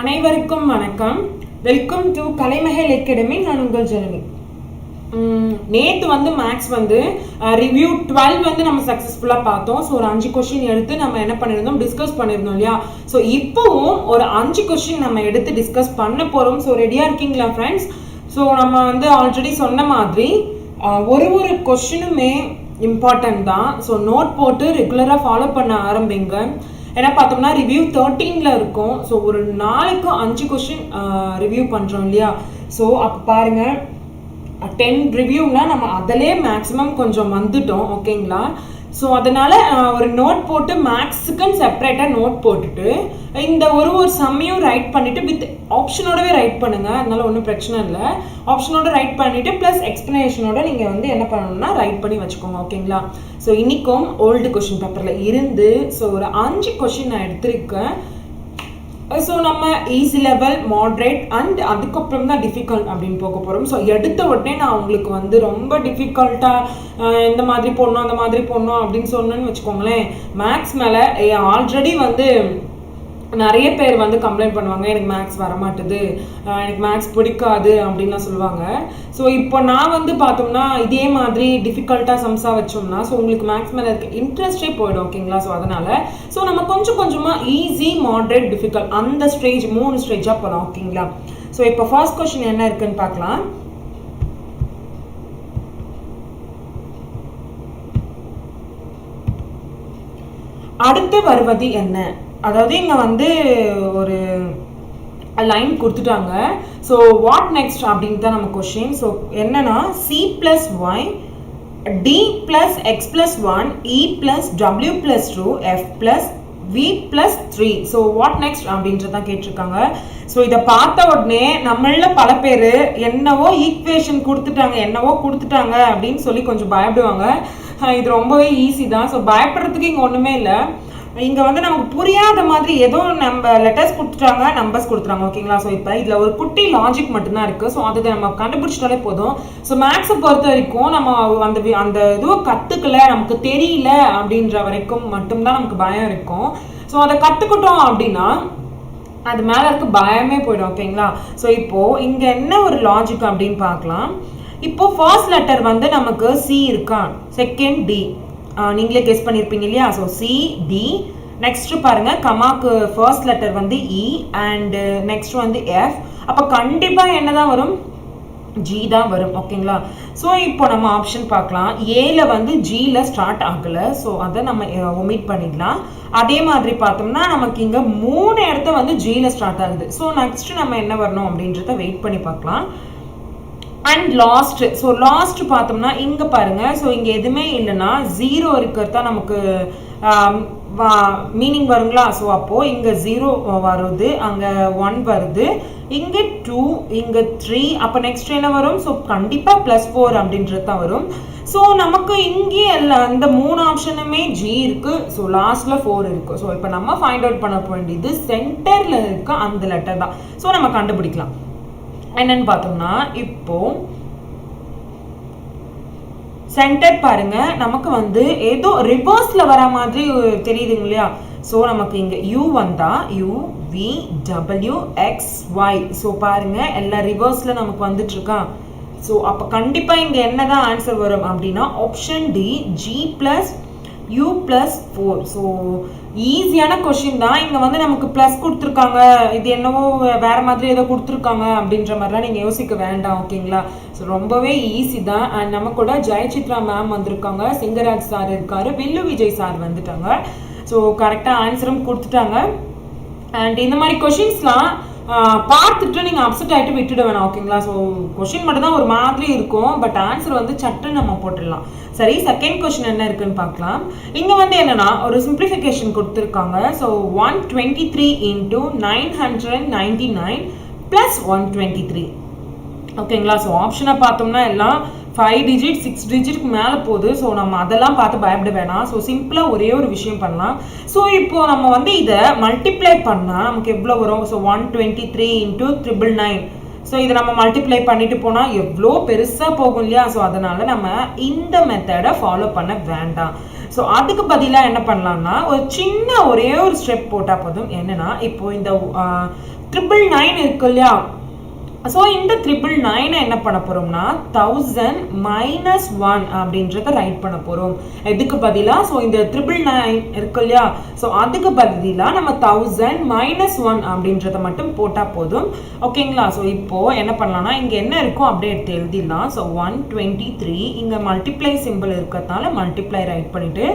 அனைவருக்கும் வணக்கம். Welcome to Kalaimagal academy நான் உங்கள் ஜனனி நேற்று வந்து மேக்ஸ் வந்து ரிவ்யூ டுவெல் வந்து நம்ம சக்ஸஸ்ஃபுல்லாக பார்த்தோம். ஸோ ஒரு அஞ்சு கொஷின் எடுத்து நம்ம என்ன பண்ணியிருந்தோம் டிஸ்கஸ் பண்ணியிருந்தோம் இல்லையா? ஸோ இப்போவும் ஒரு அஞ்சு கொஷின் நம்ம எடுத்து டிஸ்கஸ் பண்ண போகிறோம் ஸோ ரெடியாக இருக்கீங்களா ஃப்ரெண்ட்ஸ் ஸோ நம்ம வந்து ஆல்ரெடி சொன்ன மாதிரி ஒரு ஒரு கொஷினுமே இம்பார்ட்டன்ட் தான். ஸோ நோட் போட்டு ரெகுலராக ஃபாலோ பண்ண ஆரம்பிங்க. ஏன்னா பார்த்தோம்னா ரிவ்யூ தேர்ட்டீனில் இருக்கும். ஸோ ஒரு நாளைக்கு அஞ்சு கொஷின் ரிவ்யூ பண்ணுறோம் இல்லையா? ஸோ அப்போ பாருங்கள் டென் ரிவ்யூனால் நம்ம அதிலே மேக்ஸிமம் கொஞ்சம் வந்துட்டோம் ஓகேங்களா ஸோ அதனால் ஒரு நோட் போட்டு மேக்ஸுக்குன்னு செப்பரேட்டாக நோட் போட்டுட்டு இந்த ஒரு ஒரு சம்மையும் ரைட் பண்ணிவிட்டு வித் ஆப்ஷனோடவே ரைட் பண்ணுங்கள் அதனால் ஒன்றும் பிரச்சனை இல்லை. ஆப்ஷனோட ரைட் பண்ணிவிட்டு ப்ளஸ் எக்ஸ்ப்ளனேஷனோட நீங்கள் வந்து என்ன பண்ணணும்னா ரைட் பண்ணி வச்சுக்கோங்க. ஓகேங்களா ஸோ இன்றைக்கும் ஓல்டு கொஷின் பேப்பரில் இருந்து ஸோ ஒரு அஞ்சு கொஷின் நான் எடுத்திருக்கேன். ஸோ நம்ம ஈஸி லெவல் மாட்ரேட் அண்ட் அதுக்கப்புறம் தான் டிஃபிகல்ட் அப்படின்னு போக போகிறோம் ஸோ எடுத்த உடனே நான் உங்களுக்கு வந்து ரொம்ப டிஃபிகல்ட்டாக இந்த மாதிரி போடணும் அந்த மாதிரி போடணும் அப்படின்னு சொன்னேன்னு வச்சுக்கோங்களேன். மேக்ஸ் மேலே ஆல்ரெடி வந்து நிறைய பேர் வந்து கம்ப்ளைண்ட் பண்ணுவாங்க எனக்கு மேக்ஸ் வரமாட்டுது எனக்கு மேக்ஸ் பிடிக்காது அப்படின்லாம் சொல்லுவாங்க. ஸோ இப்போ நான் வந்து பார்த்தோம்னா இதே மாதிரி டிஃபிகல்ட்டாக சம்ஸாக வச்சோம்னா ஸோ உங்களுக்கு மேக்ஸ் மேலே இருக்க இன்ட்ரெஸ்டே போயிடும் ஓகேங்களா ஸோ அதனால் ஸோ நம்ம கொஞ்சம் கொஞ்சமாக ஈஸி மாட்ரேட் டிஃபிகல்ட் அந்த ஸ்டேஜ் மூணு ஸ்டேஜாக போகலாம் ஓகேங்களா ஸோ இப்போ ஃபர்ஸ்ட் கொஷின் என்ன இருக்குன்னு பார்க்கலாம். அடுத்து வருவது என்ன? அதாவது இங்கே வந்து ஒரு லைன் கொடுத்துட்டாங்க. ஸோ வாட் நெக்ஸ்ட் அப்படின்னு தான் நம்ம கொஷின் ஸோ என்னன்னா C plus Y D plus X plus one E plus W plus two F plus V plus three so what next அப்படின்றதான் கேட்டிருக்காங்க. ஸோ இதை பார்த்த உடனே நம்மள பல பேர் என்னவோ ஈக்குவேஷன் கொடுத்துட்டாங்க என்னவோ கொடுத்துட்டாங்க அப்படின்னு சொல்லி கொஞ்சம் பயப்படுவாங்க. இது ரொம்பவே ஈஸி தான். ஸோ பயப்படுறதுக்கு இங்கே ஒன்றுமே இல்லை. இங்கே வந்து நமக்கு புரியாத மாதிரி ஏதோ நம்ம லெட்டர்ஸ் கொடுத்துட்டாங்க நம்பர்ஸ் கொடுத்துறாங்க ஓகேங்களா ஸோ இப்போ இதில் ஒரு குட்டி லாஜிக் மட்டும்தான் இருக்குது ஸோ அதை நம்ம கண்டுபிடிச்சிட்டாலே போதும். ஸோ மேக்ஸை பொறுத்த வரைக்கும் நம்ம அந்த அந்த இதுவை கற்றுக்கல நமக்கு தெரியல அப்படின்ற வரைக்கும் மட்டும்தான் நமக்கு பயம் இருக்கும். ஸோ அதை கற்றுக்கிட்டோம் அப்படின்னா அது மேலே இருக்க பயமே போயிடும் ஓகேங்களா ஸோ இப்போது இங்கே என்ன ஒரு லாஜிக் அப்படின்னு பார்க்கலாம். இப்போ ஃபர்ஸ்ட் லெட்டர் வந்து நமக்கு சி இருக்கா? செகண்ட் டி நீங்களே கெஸ் பண்ணியிருப்பீங்க இல்லையா? ஸோ சி டி நெக்ஸ்ட் பாருங்க கமாக்கு ஃபர்ஸ்ட் லெட்டர் வந்து இ அண்ட் நெக்ஸ்ட் வந்து எஃப் அப்போ கண்டிப்பாக என்ன தான் வரும்? ஜி தான் வரும் ஓகேங்களா ஸோ இப்போ நம்ம ஆப்ஷன் பார்க்கலாம். ஏல வந்து ஜியில் ஸ்டார்ட் ஆகலை. ஸோ அதை நம்ம ஒமிட் பண்ணிடலாம். அதே மாதிரி பார்த்தோம்னா நமக்கு இங்கே மூணு இடத்த வந்து ஜியில் ஸ்டார்ட் ஆகுது. ஸோ நெக்ஸ்ட் நம்ம என்ன வரணும் அப்படின்றத வெயிட் பண்ணி பார்க்கலாம். அண்ட் லாஸ்ட் ஸோ லாஸ்ட் பார்த்தோம்னா இங்கே பாருங்க. ஸோ இங்கே எதுவுமே இல்லைன்னா ஜீரோ இருக்கிறது தான் நமக்கு மீனிங் வருங்களா? ஸோ அப்போது இங்கே ஜீரோ வருது அங்கே ஒன் வருது இங்கே டூ இங்கே த்ரீ அப்போ நெக்ஸ்ட் என்ன வரும்? ஸோ கண்டிப்பாக ப்ளஸ் ஃபோர் அப்படின்றது தான் வரும். ஸோ நமக்கு இங்கே எல்லாம் இந்த மூணு ஆப்ஷனுமே ஜி இருக்கு. ஸோ லாஸ்ட்ல ஃபோர் இருக்கு. ஸோ இப்போ நம்ம ஃபைண்ட் அவுட் பண்ண வேண்டியது சென்டர்ல இருக்க அந்த லெட்டர் தான். ஸோ நம்ம கண்டுபிடிக்கலாம். என்னன்னு பார்த்தோம்னா இப்போ சென்டர் பாருங்க நமக்கு வந்து ஏதோ ரிவர்ஸ்ல வர மாதிரி தெரியுதுங்க இல்லையா? ஸோ நமக்கு இங்க யூ வந்தா U V W X Y so பாருங்க எல்லா ரிவர்ஸ்ல நமக்கு வந்துட்டு இருக்கா ஸோ அப்போ கண்டிப்பா இங்க என்னதான் ஆன்சர் வரும் அப்படின்னா option D G plus U plus four so ஈஸியான கொஷின் தான். இங்கே வந்து நமக்கு ப்ளஸ் கொடுத்துருக்காங்க. இது என்னவோ வேறு வேற மாதிரி ஏதோ கொடுத்துருக்காங்க அப்படின்ற மாதிரிலாம் நீங்கள் யோசிக்க வேண்டாம் ஓகேங்களா ஸோ ரொம்பவே ஈஸி தான். அண்ட் நம்ம கூட ஜெயசித்ரா மேம் வந்திருக்காங்க. சிங்கராஜ் சார் இருக்காரு. வில்லு விஜய் சார் வந்துட்டாங்க. ஸோ கரெக்டாக ஆன்சரும் கொடுத்துட்டாங்க. அண்ட் இந்த மாதிரி கொஷின்ஸ்லாம் பார்த்துட்டு நீங்கள் அப்செட் ஆகிட்டு விட்டுட வேணாம் ஓகேங்களா ஸோ கொஷின் மட்டும் தான் ஒரு மாதிரி இருக்கும். பட் ஆன்சர் வந்து சட்டுன்னு நம்ம போட்டுடலாம். சரி செகண்ட் கொஷின் என்ன இருக்குன்னு பார்க்கலாம். இங்கே வந்து என்னன்னா ஒரு சிம்பிளிஃபிகேஷன் கொடுத்துருக்காங்க. So one twenty three into nine hundred ninety nine plus one twenty three ஓகேங்களா ஸோ ஆப்ஷனை பார்த்தோம்னா எல்லாம் ஃபைவ் டிஜிட் சிக்ஸ் டிஜிட்க்கு மேலே போகுது. ஸோ நம்ம அதெல்லாம் பார்த்து பயப்பட வேணாம். ஸோ சிம்பிளாக ஒரே ஒரு விஷயம் பண்ணலாம். ஸோ இப்போது நம்ம வந்து இதை மல்டிப்ளை பண்ணால் நமக்கு எவ்வளோ வரும்? So one twenty three into triple nine so இதை நம்ம மல்டிப்ளை பண்ணிட்டு போனால் எவ்வளோ பெருசாக போகும் இல்லையா? ஸோ அதனால நம்ம இந்த மெத்தடை ஃபாலோ பண்ண வேண்டாம். ஸோ அதுக்கு பதிலாக என்ன பண்ணலாம்னா ஒரு சின்ன ஒரே ஒரு ஸ்டெப் போட்டால் போதும். என்னன்னா இப்போ இந்த ட்ரிபிள் நைன் இருக்கு இல்லையா? ஸோ இந்த ட்ரிபிள் நைனை என்ன பண்ண போகிறோம்னா தௌசண்ட் மைனஸ் ஒன் அப்படின்றத ரைட் பண்ண போகிறோம் எதுக்கு பதிலாக ஸோ இந்த ட்ரிபிள் நைன் இருக்கு இல்லையா? ஸோ அதுக்கு பதிலாக நம்ம தௌசண்ட் மைனஸ் ஒன் அப்படின்றத மட்டும் போட்டால் போதும். ஓகேங்களா ஸோ இப்போது என்ன பண்ணலாம்னா இங்கே என்ன இருக்கோ அப்படியே எடுத்து எழுதிடலாம். ஸோ ஒன் டுவெண்ட்டி த்ரீ இங்கே மல்டிப்ளை சிம்பிள் இருக்கிறதுனால மல்டிப்ளை ரைட் பண்ணிவிட்டு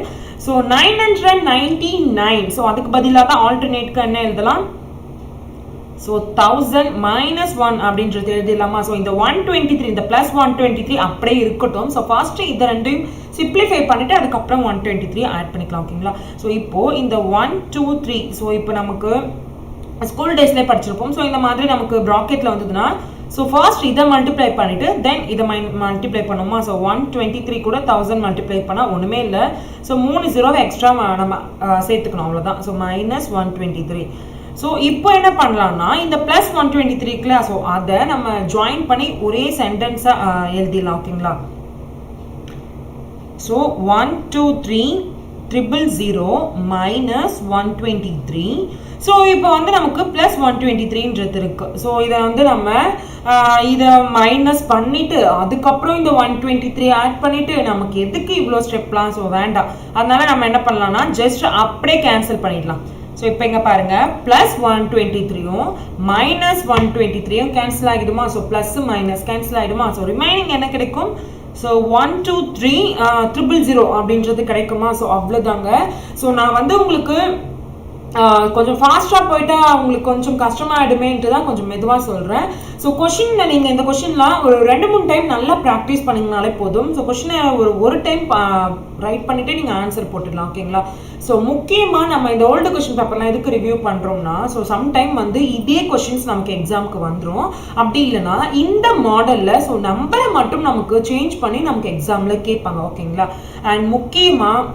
so nine hundred ninety nine so அதுக்கு பதிலாக தான் ஆல்டர்னேட்க்கு என்ன எழுதலாம்? ஸோ தௌசண்ட் மைனஸ் ஒன் அப்படின்றது எழுதிடலாமா ஸோ இந்த ஒன் டுவெண்ட்டி த்ரீ இந்த ப்ளஸ் ஒன் டுவெண்ட்டி த்ரீ அப்படியே இருக்கட்டும். ஸோ ஃபஸ்ட்டு இதை ரெண்டையும் சிப்ளிஃபை பண்ணிவிட்டு அதுக்கப்புறம் ஒன் டுவெண்ட்டி த்ரீ ஆட் பண்ணிக்கலாம் ஓகேங்களா ஸோ இப்போது இந்த ஒன் டூ த்ரீ ஸோ இப்போ நமக்கு ஸ்கூல் டேஸ்லேயே படிச்சிருப்போம். ஸோ இந்த மாதிரி நமக்கு ப்ராக்கெட்டில் வந்ததுன்னா ஸோ ஃபர்ஸ்ட் இதை மல்டிப்ளை பண்ணிவிட்டு தென் இதை மை மல்டிப்ளை பண்ணுமா? ஸோ ஒன் டுவெண்ட்டி த்ரீ கூட தௌசண்ட் மல்டிப்ளை பண்ணால் ஒன்றுமே இல்லை. ஸோ மூணு ஜீரோவை எக்ஸ்ட்ரா நம்ம சேர்த்துக்கணும் அவ்வளோதான் so minus one twenty three so இப்போ என்ன பண்ணலாம்னா இந்த ப்ளஸ் ஒன் டுவெண்ட்டி த்ரீக்குல ஸோ அதை நம்ம ஜாயின் பண்ணி ஒரே சென்டென்ஸாக எழுதிடலாம் ஓகேங்களா so one two three triple zero minus one twenty three so இப்போ வந்து நமக்கு ப்ளஸ் ஒன் டுவெண்ட்டி த்ரீன்றது இருக்கு. ஸோ இதை வந்து நம்ம இதை மைனஸ் பண்ணிட்டு அதுக்கப்புறம் இந்த ஒன் டுவெண்ட்டி த்ரீ ஆட் பண்ணிட்டு நமக்கு எதுக்கு இவ்வளோ ஸ்டெப்லாம் ஸோ வேண்டாம். அதனால நம்ம என்ன பண்ணலாம்னா ஜஸ்ட் அப்படியே கேன்சல் பண்ணிடலாம். ஸோ இப்போ இங்கே பாருங்க. ப்ளஸ் ஒன் டுவெண்ட்டி த்ரீயும் மைனஸ் ஒன் டுவெண்ட்டி த்ரீயும் கேன்சல் ஆகிடுமா? ஸோ ப்ளஸ் மைனஸ் கேன்சல் ஆகிடுமா? ஸோ ரிமைனிங் என்ன கிடைக்கும்? So one two three triple zero அப்படின்றது கிடைக்குமா? ஸோ அவ்வளோதாங்க ஸோ நான் வந்து உங்களுக்கு கொஞ்சம் ஃபாஸ்ட்டாக போயிட்டா உங்களுக்கு கொஞ்சம் கஷ்டமாயிடுமேன்ட்டு தான் கொஞ்சம் மெதுவாக சொல்கிறேன் ஸோ கொஷின் நீங்கள் இந்த கொஷின்லாம் ஒரு ரெண்டு மூணு டைம் நல்லா ப்ராக்டிஸ் பண்ணிங்கனாலே போதும். ஸோ கொஷினை ஒரு ஒரு டைம் ரைட் பண்ணிவிட்டு நீங்கள் ஆன்சர் போட்டுடலாம் ஓகேங்களா ஸோ முக்கியமாக நம்ம இந்த ஓல்டு கொஷின் பேப்பர்லாம் எதுக்கு ரிவ்யூ பண்ணுறோம்னா ஸோ சம்டைம் வந்து இதே கொஷின்ஸ் நமக்கு எக்ஸாமுக்கு வந்துடும் அப்படி இல்லைனா இந்த மாடலில் ஸோ நம்பரை மட்டும் நமக்கு சேஞ்ச் பண்ணி நமக்கு எக்ஸாமில் கேட்பாங்க ஓகேங்களா அண்ட் முக்கியமாக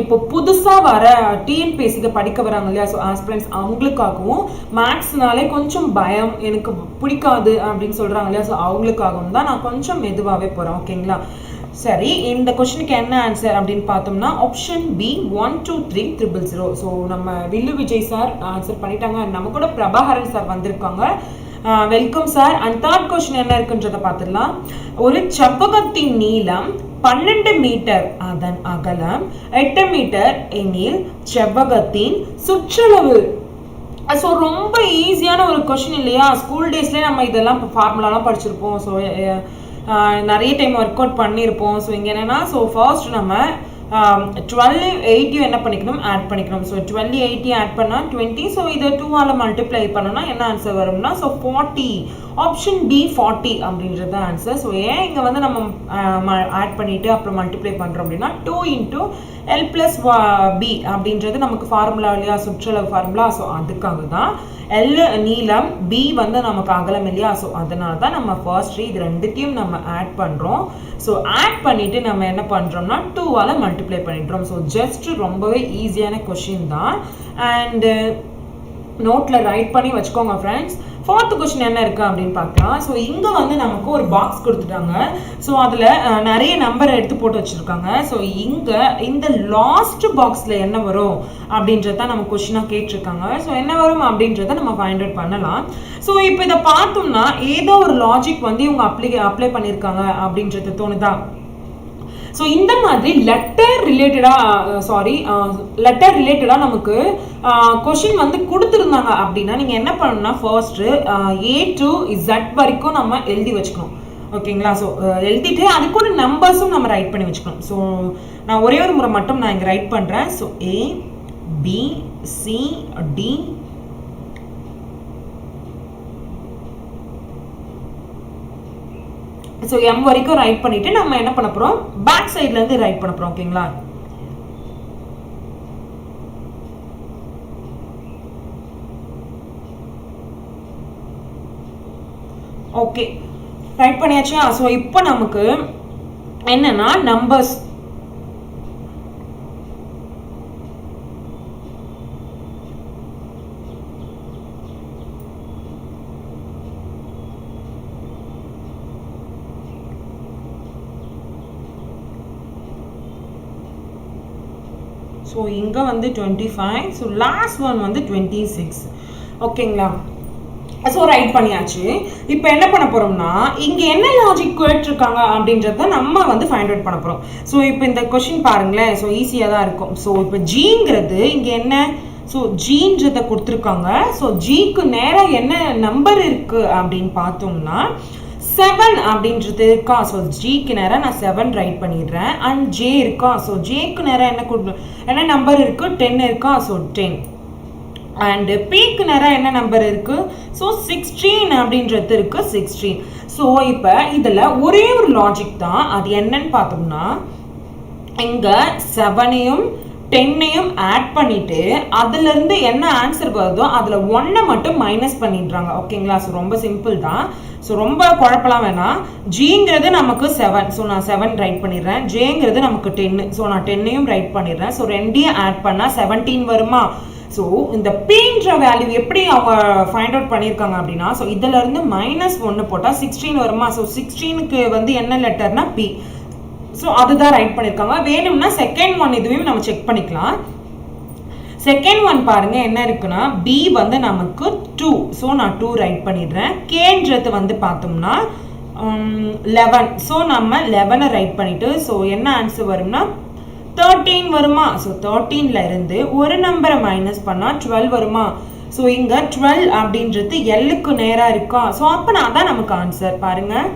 இப்போ புதுசாக வர டிஎன்பிஎஸ்சிக்கு படிக்க வராங்க இல்லையா? ஸோ ஆஸ்பிரண்ட்ஸ் அவங்களுக்காகவும் மேக்ஸ்னாலே கொஞ்சம் பயம் எனக்கு பிடிக்காது அப்படின்னு சொல்கிறாங்க இல்லையா? ஸோ அவங்களுக்காகவும் தான் நான் கொஞ்சம் மெதுவாகவே போகிறேன் ஓகேங்களா? சரி இந்த கொஷனுக்கு என்ன ஆன்சர் அப்படின்னு பார்த்தோம்னா option B one two three triple zero so நம்ம வில்லு விஜய் சார் ஆன்சர் பண்ணிட்டாங்க. நம்ம கூட பிரபாகரன் சார் வந்திருக்காங்க. Welcome sir and third question என்ன இருக்குன்றதை பார்த்துடலாம். ஒரு செவ்வகத்தின் நீளம் பன்னெண்டு மீட்டர் அதன் அகலம் எட்டு மீட்டர் எனில் செவ்வகத்தின் சுற்றளவு. ஸோ ரொம்ப ஈஸியான ஒரு கொஷின் இல்லையா? ஸ்கூல் டேஸ்லேயே நம்ம இதெல்லாம் ஃபார்முலாலாம் படிச்சிருப்போம். ஸோ நிறைய டைம் ஒர்க் அவுட் பண்ணியிருப்போம் ஸோ இங்கே என்னென்னா ஸோ ஃபர்ஸ்ட் நம்ம டுவெல் எயிட்டியும் என்ன பண்ணிக்கணும்? ஆட் பண்ணிக்கணும். ஸோ டுவெல் எயிட்டி ஆட் பண்ணால் டுவெண்ட்டி ஸோ இதை டூவால் மல்டிப்ளை பண்ணோம்னா என்ன ஆன்சர் வரும்னா so forty option B forty அப்படின்றது தான் ஆன்சர் ஸோ ஏன் இங்கே வந்து நம்ம ஆட் பண்ணிவிட்டு அப்புறம் மல்டிப்ளை பண்ணுறோம் அப்படின்னா two into L plus B அப்படின்றது நமக்கு ஃபார்முலா இல்லையா? சுற்றளவு ஃபார்முலா ஸோ அதுக்காக தான் எல் நீளம் பி வந்து நமக்கு அகலம் இல்லையா? ஸோ அதனால தான் நம்ம ஃபர்ஸ்ட் இது ரெண்டுத்தையும் நம்ம ஆட் பண்ணுறோம் ஸோ ஆட் பண்ணிவிட்டு நம்ம என்ன பண்ணுறோம்னா டூவால் மல்டிப்ளை பண்ணிடுறோம். ஸோ ஜஸ்ட் ரொம்பவே ஈஸியான கொஷின் தான். அண்டு நோட்டில் ரைட் பண்ணி வச்சுக்கோங்க ஃப்ரெண்ட்ஸ் ஃபோர்த்து கொஷின் என்ன இருக்குது அப்படின்னு பார்க்கலாம். ஸோ இங்கே வந்து நமக்கு ஒரு பாக்ஸ் கொடுத்துட்டாங்க. ஸோ அதில் நிறைய நம்பரை எடுத்து போட்டு வச்சுருக்காங்க. ஸோ இங்கே இந்த லாஸ்ட் பாக்ஸில் என்ன வரும் அப்படின்றத நம்ம கொஷினாக கேட்டிருக்காங்க. ஸோ என்ன வரும் அப்படின்றத நம்ம ஃபைண்ட் அவுட் பண்ணலாம். ஸோ இப்போ இதை பார்த்தோம்னா ஏதோ ஒரு லாஜிக் வந்து இவங்க அப்ளை அப்ளை பண்ணியிருக்காங்க அப்படின்றது தோணுதா? ஸோ இந்த மாதிரி லெட்டர் ரிலேட்டடாக சாரி லெட்டர் ரிலேட்டடாக நமக்கு கொஷின் வந்து கொடுத்துருந்தாங்க அப்படின்னா நீங்கள் என்ன பண்ணணும்னா ஃபர்ஸ்ட்டு ஏ டு இசட் வரைக்கும் நம்ம எழுதி வச்சுக்கணும். ஓகேங்களா ஸோ எழுதிட்டு அதுக்கு ஒரு நம்பர்ஸும் நம்ம ரைட் பண்ணி வச்சுக்கணும். ஸோ நான் ஒரே ஒரு முறை மட்டும் நான் இங்கே ரைட் பண்ணுறேன் so A B C D so M வரைக்கும் ரைட் பண்ணிட்டு நம்ம என்ன பண்ண போகிறோம் பேக் சைட்லேருந்து ரைட் பண்ண போகிறோம் ஓகேங்களா ஓகே ரைட் பண்ணியாச்சா? ஸோ இப்போ நமக்கு என்னன்னா நம்பர்ஸ் ஸோ இங்கே வந்து twenty five so last one வந்து டுவெண்ட்டி சிக்ஸ் ஓகேங்களா ஸோ ரைட் பண்ணியாச்சு. இப்போ என்ன பண்ண போகிறோம்னா இங்கே என்ன லாஜிக் கேட்டிருக்காங்க அப்படின்றத நம்ம வந்து ஃபைண்ட் அவுட் பண்ண போகிறோம் ஸோ இப்போ இந்த கொஷின் பாருங்களேன். ஸோ ஈஸியாக தான் இருக்கும். ஸோ இப்போ ஜிங்கிறது இங்கே என்ன? ஸோ ஜீன்றதை கொடுத்துருக்காங்க. ஸோ ஜிக்கு நேராக என்ன நம்பர் இருக்குது அப்படின்னு பார்த்தோம்னா செவன் அப்படின்றது இருக்கா? ஸோ ஜிக்கு நேராக நான் செவன் ரைட் பண்ணிடுறேன். அண்ட் ஜே இருக்கா? ஸோ ஜேக்கு நேராக என்ன கொடுக்கணும் என்ன நம்பர் இருக்கு? டென் இருக்கா? ஸோ டென் அண்டு பீக்கு நேரம் என்ன நம்பர் இருக்கு? ஸோ சிக்ஸ்டீன் அப்படின்றது இருக்குது சிக்ஸ்டீன் ஸோ இப்போ இதில் ஒரே ஒரு லாஜிக் தான். அது என்னன்னு பார்த்தோம்னா இங்கே செவனையும் டென்னையும் ஆட் பண்ணிட்டு அதுலேருந்து என்ன ஆன்சர் வருதோ அதில் ஒன்றை மட்டும் மைனஸ் பண்ணிடுறாங்க. ஓகேங்களா ஸோ ரொம்ப சிம்பிள் தான். ஸோ ரொம்ப குழப்பலாம் வேணாம். ஜிங்கிறது நமக்கு செவன் ஸோ நான் செவன் ரைட் பண்ணிடுறேன். ஜேங்கிறது நமக்கு டென்னு ஸோ நான் டென்னையும் ரைட் பண்ணிடுறேன். ஸோ ரெண்டையும் ஆட் பண்ணால் செவன்டீன் வருமா? ஸோ இந்த பீன்ற வேல்யூ எப்படி அவங்க ஃபைண்ட் அவுட் பண்ணியிருக்காங்க அப்படின்னா ஸோ இதுல இருந்து மைனஸ் ஒன்று போட்டால் சிக்ஸ்டீன் வருமா? ஸோ சிக்ஸ்டீனுக்கு வந்து என்ன லெட்டர்னா பி ஸோ அதுதான் ரைட் பண்ணியிருக்காங்க. வேணும்னா செகண்ட் ஒன் இதுவையும் நம்ம செக் பண்ணிக்கலாம். செகண்ட் ஒன் பாருங்க என்ன இருக்குன்னா பி வந்து நமக்கு டூ ஸோ நான் டூ ரைட் பண்ணிடுறேன். கேன்றது வந்து பார்த்தோம்னா லெவன் ஸோ நம்ம லெவனை ரைட் பண்ணிட்டு ஸோ என்ன ஆன்சர் வரும்னா தேர்ட்டீன் வருமா? ஸோ தேர்ட்டீனில் இருந்து ஒரு நம்பரை மைனஸ் பண்ணால் டுவெல் வருமா? ஸோ இங்கே டுவெல் அப்படின்றது எல்லுக்கு நேராக இருக்கா? ஸோ அப்போ நான் தான் நமக்கு ஆன்சர் பாருங்கள்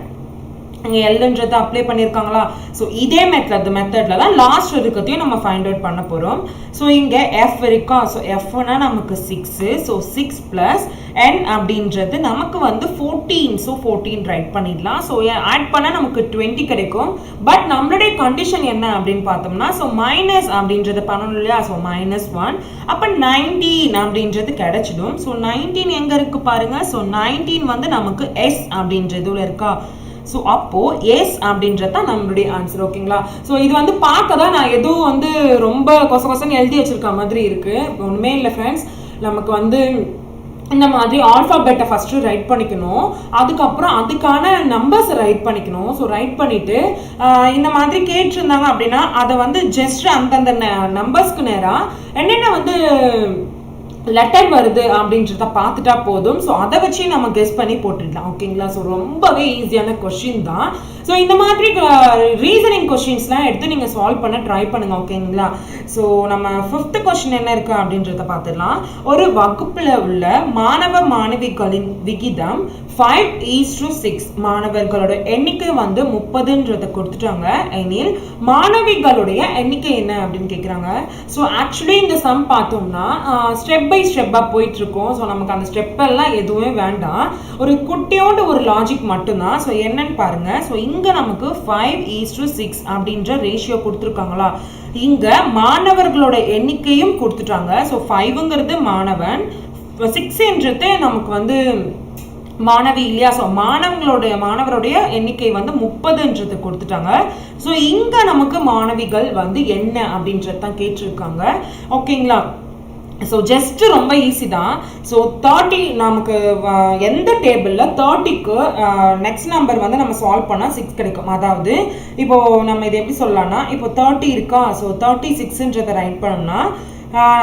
இங்கே எல்ன்றதை அப்ளை பண்ணியிருக்காங்களா ஸோ இதே மெத்தட் மெத்தடில் தான் லாஸ்ட் இருக்கிறதையும் நம்ம ஃபைண்ட் அவுட் பண்ண போகிறோம் ஸோ இங்கே எஃப் இருக்கா? ஸோ எஃப்னா நமக்கு six so six plus N அப்படின்றது நமக்கு வந்து ஃபோர்டீன் ஸோ ஃபோர்டீன் ரைட் பண்ணிடலாம். ஸோ ஆட் பண்ணால் நமக்கு டுவெண்ட்டி கிடைக்கும். பட் நம்மளுடைய கண்டிஷன் என்ன அப்படின்னு பார்த்தோம்னா ஸோ மைனஸ் அப்படின்றத பண்ணணும் இல்லையா? ஸோ மைனஸ் ஒன் அப்போ நைன்டீன் அப்படின்றது கிடைச்சிடும். ஸோ நைன்டீன் எங்கே இருக்கு பாருங்க. ஸோ நைன்டீன் வந்து நமக்கு எஸ் அப்படின்றதுல இருக்கா? ஸோ அப்போ எஸ் அப்படின்றது தான் நம்மளுடைய ஆன்சர் ஓகேங்களா ஸோ இது வந்து பார்க்க தான் நான் எதுவும் வந்து ரொம்ப கொச கொசன்னு எழுதி வச்சிருக்க மாதிரி இருக்கு. ஒன்றுமே இல்லை ஃப்ரெண்ட்ஸ் நமக்கு வந்து இந்த மாதிரி ஆல்ஃபாபெட்டை ஃபஸ்ட்டு ரைட் பண்ணிக்கணும். அதுக்கப்புறம் அதுக்கான நம்பர்ஸை ரைட் பண்ணிக்கணும். ஸோ ரைட் பண்ணிவிட்டு இந்த மாதிரி கேட்டிருந்தாங்க அப்படின்னா அதை வந்து ஜஸ்ட் அந்தந்த நம்பர்ஸ்க்கு நேராக என்னென்ன வந்து லெட்டர் வருது அப்படின்றத பார்த்துட்டா போதும். ஸோ அதை வச்சு நம்ம கெஸ் பண்ணி போட்டுடலாம். ஓகேங்களா ஸோ ரொம்பவே ஈஸியான கொஷின் தான். ஸோ இந்த மாதிரி ரீசனிங் கொஷின்ஸ்லாம் எடுத்து நீங்கள் சால்வ் பண்ண ட்ரை பண்ணுங்கள் ஓகேங்களா ஸோ நம்ம ஃபிஃப்த் கொஷின் என்ன இருக்குது அப்படின்றத பார்த்துடலாம். ஒரு வகுப்பில் உள்ள மாணவ மாணவிகளின் விகிதம் ஃபைவ் ஈஸ் டு சிக்ஸ் மாணவர்களோட எண்ணிக்கை வந்து முப்பதுன்றதை கொடுத்துட்டாங்க. எனில் மாணவிகளுடைய எண்ணிக்கை என்ன அப்படின்னு கேட்குறாங்க ஸோ ஆக்சுவலி இந்த சம் பார்த்தோம்னா ஸ்டெப் பை ஸ்டெப்பாக போயிட்டுருக்கோம். ஸோ நமக்கு அந்த ஸ்டெப்பெல்லாம் எதுவுமே வேண்டாம். ஒரு குட்டியோட ஒரு லாஜிக் மட்டும்தான். ஸோ என்னன்னு பாருங்க. ஸோ இங்கே நமக்கு ஃபைவ் ஈஸ் டு சிக்ஸ் அப்படின்ற ரேஷியோ கொடுத்துருக்காங்களா? இங்கே மாணவர்களோட எண்ணிக்கையும் கொடுத்துட்டாங்க. ஸோ ஃபைவுங்கிறது மாணவன். சிக்ஸ்ன்றது நமக்கு வந்து மாணவி இல்லையா? ஸோ மாணவங்களுடைய மாணவருடைய எண்ணிக்கை வந்து முப்பதுன்றது கொடுத்துட்டாங்க. ஸோ இங்கே நமக்கு மாணவிகள் வந்து என்ன அப்படின்றது தான் கேட்டிருக்காங்க ஓகேங்களா ஸோ ஜஸ்ட்டு ரொம்ப ஈஸி தான். ஸோ தேர்ட்டி நமக்கு எந்த டேபிளில் தேர்ட்டிக்கு நெக்ஸ்ட் நம்பர் வந்து நம்ம சால்வ் பண்ணால் சிக்ஸ் கிடைக்கும். அதாவது இப்போது நம்ம இது எப்படி சொல்லலாம்னா இப்போ தேர்ட்டி இருக்கா? ஸோ தேர்ட்டி சிக்ஸுன்றதை ரைட் பண்ணோம்னா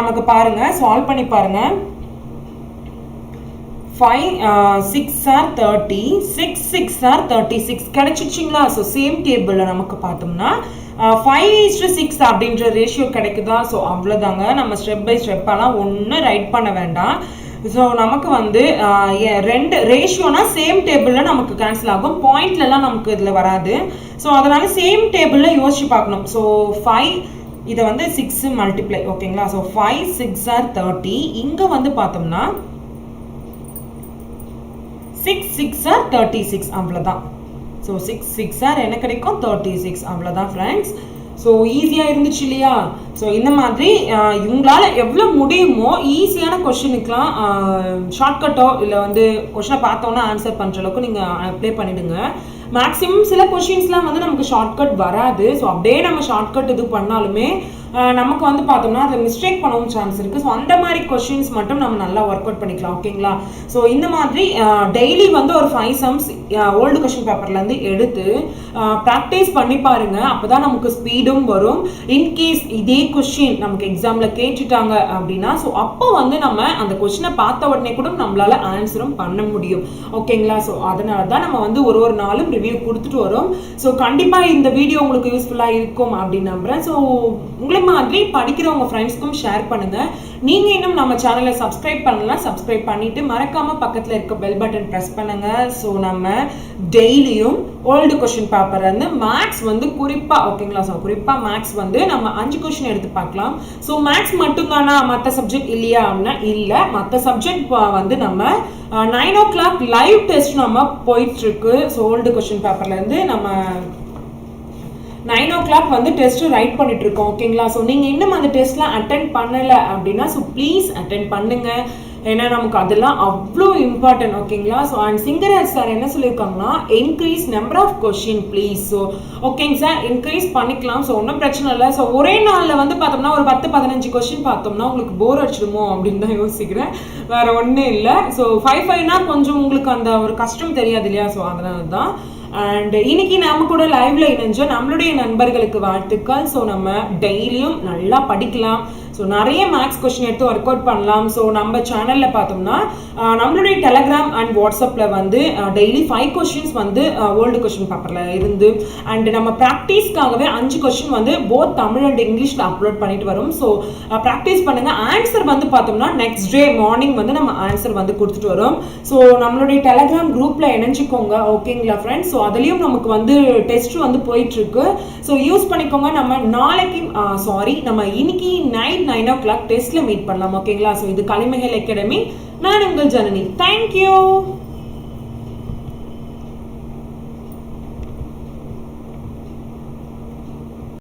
நமக்கு பாருங்கள் சால்வ் பண்ணி பாருங்கள் five six are thirty six six are thirty six கிடச்சிச்சிங்களா so same டேபிளில் நமக்கு பார்த்தோம்னா ஃபைவ் ஈஸ்டு சிக்ஸ் அப்படின்ற ரேஷியோ கிடைக்குதா? ஸோ அவ்வளோதாங்க நம்ம ஸ்டெப் பை ஸ்டெப்பெல்லாம் ஒன்றும் ரைட் பண்ண வேண்டாம். ஸோ நமக்கு வந்து ரெண்டு ரேஷியோனா சேம் டேபிளில் நமக்கு கேன்சல் ஆகும். பாயிண்ட்லலாம் நமக்கு இதில் வராது. ஸோ அதனால சேம் டேபிளில் யோசிச்சு பார்க்கணும். ஸோ ஃபைவ் இதை வந்து சிக்ஸ் மல்டிப்ளை ஓகேங்களா? So five six are thirty இங்கே வந்து பார்த்தோம்னா six six are thirty six அவ்வளோதான் ஸோ சிக்ஸ் சிக்ஸ் ஆர் என்ன கிடைக்கும்? தேர்ட்டி சிக்ஸ் அவ்வளோதான் ஃப்ரெண்ட்ஸ் ஸோ ஈஸியாக இருந்துச்சு இல்லையா? ஸோ இந்த மாதிரி இவங்களால் இவங்களால எவ்வளோ முடியுமோ ஈஸியான கொஷினுக்கெலாம் ஷார்ட்கட்டோ இல்லை வந்து கொஷினை பார்த்தோன்னா ஆன்சர் பண்ணுற அளவுக்கு நீங்கள் அப்ளை பண்ணிவிடுங்க மேக்ஸிமம் சில கொஷின்ஸ்லாம் வந்து நமக்கு ஷார்ட்கட் வராது. ஸோ அப்படியே நம்ம ஷார்ட்கட் இது பண்ணாலுமே நமக்கு வந்து பார்த்தோம்னா அதை மிஸ்டேக் பண்ணவும் சான்ஸ் இருக்குது ஸோ அந்த மாதிரி கொஷின்ஸ் மட்டும் நம்ம நல்லா ஒர்க் அவுட் பண்ணிக்கலாம் ஓகேங்களா ஸோ இந்த மாதிரி டெய்லி வந்து ஒரு ஃபைவ் சம்ஸ் ஓல்டு கொஷின் பேப்பர்லேருந்து எடுத்து ப்ராக்டிஸ் பண்ணி பாருங்க. அப்போ தான் நமக்கு ஸ்பீடும் வரும். இன்கேஸ் இதே கொஷின் நமக்கு எக்ஸாமில் கேட்டுட்டாங்க அப்படின்னா ஸோ அப்போ வந்து நம்ம அந்த கொஷினை பார்த்த உடனே கூட நம்மளால ஆன்சரும் பண்ண முடியும். ஓகேங்களா ஸோ அதனால தான் நம்ம வந்து ஒரு ஒரு நாளும் ரிவ்யூ கொடுத்துட்டு வரோம். ஸோ கண்டிப்பாக இந்த வீடியோ உங்களுக்கு யூஸ்ஃபுல்லாக இருக்கும் அப்படின்னு நம்புறேன். ஸோ உங்களை மாதிரி படிக்கிற உங்க ஃப்ரெண்ட்ஸ்க்கும் ஷேர் பண்ணுங்க. நீங்க இன்னும் நம்ம சேனலை சப்ஸ்கிரைப் பண்ணலாம் சப்ஸ்கிரைப் பண்ணிட்டு மறக்காம பக்கத்துல இருக்க பெல் பட்டன் ப்ரெஸ் பண்ணுங்க. ஸோ நம்ம டெய்லியும் ஓல்டு கொஷின் பேப்பர் வந்து மேக்ஸ் வந்து குறிப்பா ஓகேங்களா ஸோ குறிப்பா மேக்ஸ் வந்து நம்ம அஞ்சு கொஷின் எடுத்து பார்க்கலாம். ஸோ மேக்ஸ் மட்டும்தானா? மற்ற சப்ஜெக்ட் இல்லையா? அப்படின்னா இல்லை. மற்ற சப்ஜெக்ட் வந்து நம்ம nine o'clock live test நம்ம போயிட்டு இருக்கு. ஸோ ஓல்டு கொஷின் பேப்பர்ல இருந்து நம்ம நைன் ஓ கிளாக் வந்து டெஸ்ட் ரைட் பண்ணிட்டு இருக்கோம் ஓகேங்களா? ஸோ நீங்கள் இன்னும் அந்த டெஸ்ட்லாம் அட்டன் பண்ணல அப்படின்னா ஸோ ப்ளீஸ் அட்டன் பண்ணுங்க. ஏன்னா நமக்கு அதெல்லாம் அவ்வளோ இம்பார்ட்டன்ட் ஓகேங்களா? ஸோ அண்ட் சிங்கராஜ் சார் என்ன சொல்லியிருக்காங்கன்னா increase number of question please so ஓகேங்க சார் இன்க்ரீஸ் பண்ணிக்கலாம். ஸோ ஒன்றும் பிரச்சனை இல்லை. ஸோ ஒரே நாளில் வந்து பார்த்தோம்னா ஒரு பத்து பதினஞ்சு கொஷின் பார்த்தோம்னா உங்களுக்கு போர் அடிச்சிடுமோ அப்படின்னு தான் யோசிக்கிறேன். வேற ஒன்றும் இல்லை. ஸோ ஃபைவ் ஃபைவ்னா கொஞ்சம் உங்களுக்கு அந்த ஒரு கஷ்டம் தெரியாது இல்லையா? ஸோ அதனால தான் அண்ட் இன்னைக்கு நம்ம கூட லைவ்ல இணைஞ்சோம் நம்மளுடைய நண்பர்களுக்கு வாழ்த்துக்கள். ஸோ நம்ம டெய்லியும் நல்லா படிக்கலாம். ஸோ நிறைய மேக்ஸ் கொஷின் எடுத்து ஒர்க் அவுட் பண்ணலாம். ஸோ நம்ம சேனலில் பார்த்தோம்னா நம்மளுடைய டெலகிராம் அண்ட் வாட்ஸ்அப்பில் வந்து டெய்லி ஃபைவ் கொஷின்ஸ் வந்து ஓல்டு கொஸ்டின் பேப்பரில் இருந்து அண்ட் நம்ம ப்ராக்டிஸ்க்காகவே அஞ்சு கொஸ்டின் வந்து போத் தமிழ் அண்ட் இங்கிலீஷில் அப்லோட் பண்ணிட்டு வரும். ஸோ ப்ராக்டிஸ் பண்ணுங்க. ஆன்சர் வந்து பார்த்தோம்னா நெக்ஸ்ட் டே மார்னிங் வந்து நம்ம ஆன்சர் வந்து கொடுத்துட்டு வரோம். ஸோ நம்மளுடைய டெலகிராம் குரூப்பில் இணைஞ்சிக்கோங்க. ஓகேங்களா ஃப்ரெண்ட்ஸ் ஸோ அதுலேயும் நமக்கு வந்து டெஸ்ட் வந்து போயிட்டுருக்கு ஸோ யூஸ் பண்ணிக்கோங்க. நம்ம நாளைக்கு சாரி நம்ம இன்னைக்கு நைட் நைன் ஓ கிளாக் டெஸ்ட்ல மீட் பண்ணலாம் ஓகேங்களா ஸோ இது கலைமகள் அகாடமி நான் உங்கள் ஜனனி. தேங்க்யூ